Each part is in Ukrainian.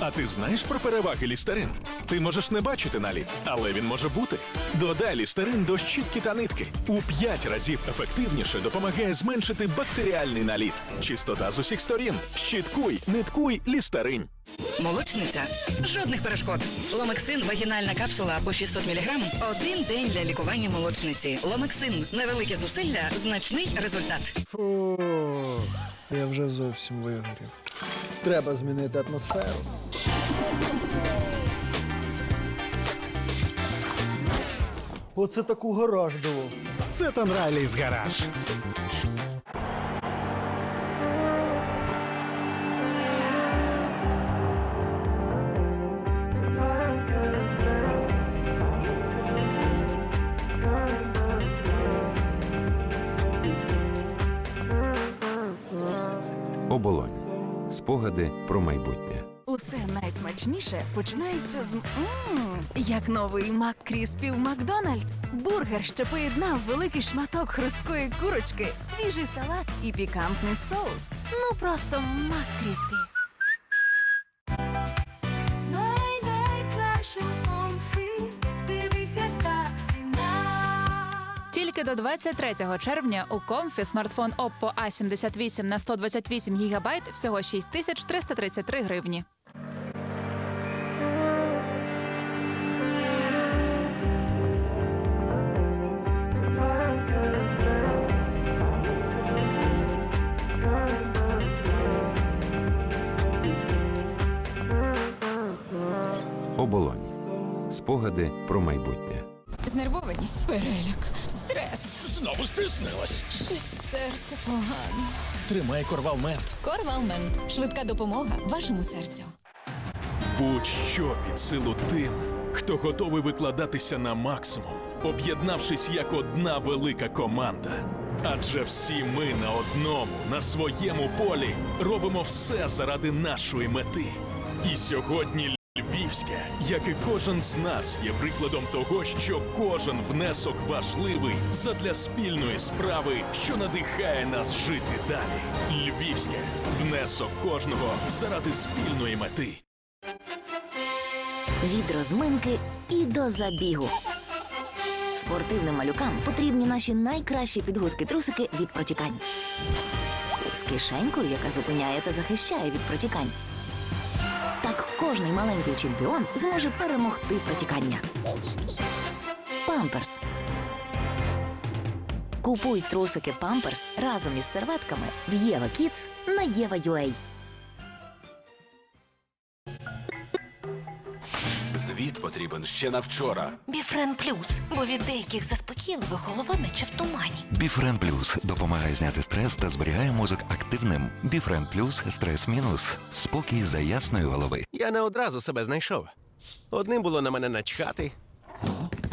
А ти знаєш про переваги лістерин? Ти можеш не бачити наліт, але він може бути. Додай лістерин до щітки та нитки. У 5 разів ефективніше допомагає зменшити бактеріальний наліт. Чистота з усіх сторін. Щіткуй, ниткуй, лістерин. Молочниця. Жодних перешкод. Ломексин вагінальна капсула по 600 мг. Один день для лікування молочниці. Ломексин. Невелике зусилля, значний результат. Фу, я вже зовсім вигорів. Треба змінити атмосферу. Оце таку гараж дало. Сетон Райліс гараж. Оболонь. Спогади про майбутнє. Усе найсмачніше починається з м як новий Мак Кріспі в Макдональдс. Бургер, що поєднав великий шматок хрусткої курочки, свіжий салат і пікантний соус. Ну просто Мак Кріспі. Тільки до 23 червня у комфі смартфон Oppo A78 на 128 ГБ всього 6333 гривні. Оболонь. Спогади про майбутнє. Знервованість, переляк, стрес. Знову стиснилась. Щось серце погано. Тримай корвалмент. Корвалмент. Швидка допомога вашому серцю. Будь-що під силу тим, хто готовий викладатися на максимум, об'єднавшись як одна велика команда. Адже всі ми на одному, на своєму полі робимо все заради нашої мети. І сьогодні Львівське, як і кожен з нас, є прикладом того, що кожен внесок важливий задля спільної справи, що надихає нас жити далі. Львівське внесок кожного заради спільної мети. Від розминки і до забігу. Спортивним малюкам потрібні наші найкращі підгузки-трусики від протікань. З кишенькою, яка зупиняє та захищає від протікань. Кожний маленький чемпіон зможе перемогти протікання. Памперс. Купуй трусики Памперс разом із серветками в Єва Kids на Єва.ua. Звіт потрібен ще на вчора. Біфрен плюс, бо від деяких заспокійливих голова наче в тумані. Біфрен Плюс допомагає зняти стрес та зберігає мозок активним. Біфрен Плюс стрес мінус. Спокій за ясної голови. Я не одразу себе знайшов. Одним було на мене начхати.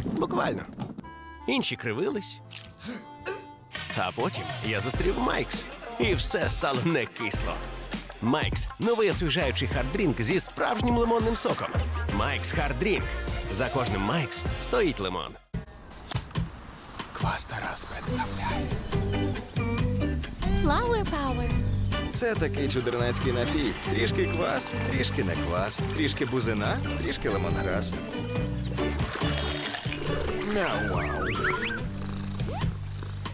Буквально. Інші кривились. А потім я зустрів Майкс, і все стало не кисло. Майкс новий освіжаючий хардрінк зі справжнім лимонним соком. Майкс Хардрінк. За кожним Майкс стоїть лимон. Квас Тарас представляє. Flower Power. Це такий чудернацький напій. Трішки квас, трішки не квас, трішки бузина, трішки лимонграс.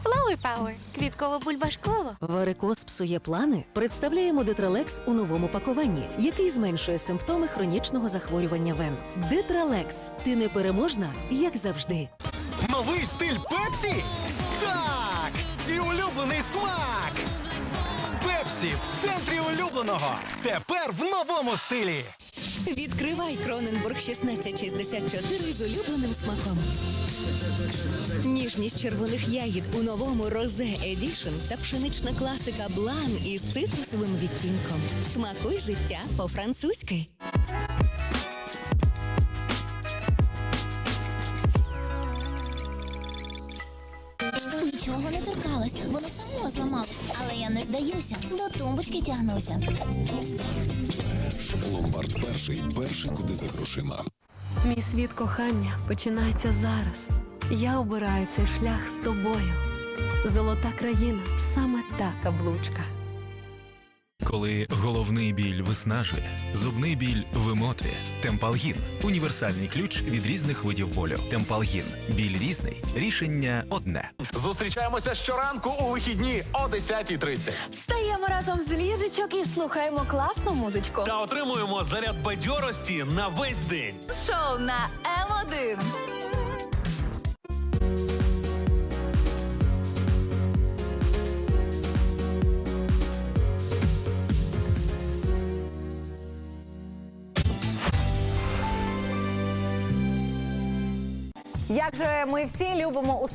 Flower Power. Квітково-бульбашково. Варикоз псує плани. Представляємо Детралекс у новому пакуванні, який зменшує симптоми хронічного захворювання вен. Детралекс. Ти непереможна, як завжди. Новий стиль Пепсі? Так! І улюблений смак! Пепсі в центрі улюбленого. Тепер в новому стилі. Відкривай Кроненбург 1664 з улюбленим смаком. Ніжність червоних ягід у новому Розе Едішн та пшенична класика Блан із цитрусовим відтінком. Смакуй життя по-французьки. Нічого не торкалось, воно само зламалось. Але я не здаюся, до тумбочки тягнуся. Ломбард перший. Перший куди за грошима. Мій світ кохання починається зараз. Я обираю цей шлях з тобою. Золота країна саме та каблучка. Коли головний біль виснажує, зубний біль вимотує. Темпалгін універсальний ключ від різних видів болю. Темпалгін. Біль різний, рішення одне. Зустрічаємося щоранку у вихідні о 10.30. Встаємо разом з ліжечок і слухаємо класну музичку. Та отримуємо заряд бадьорості на весь день. Шоу на М1. Як же ми всі любимо у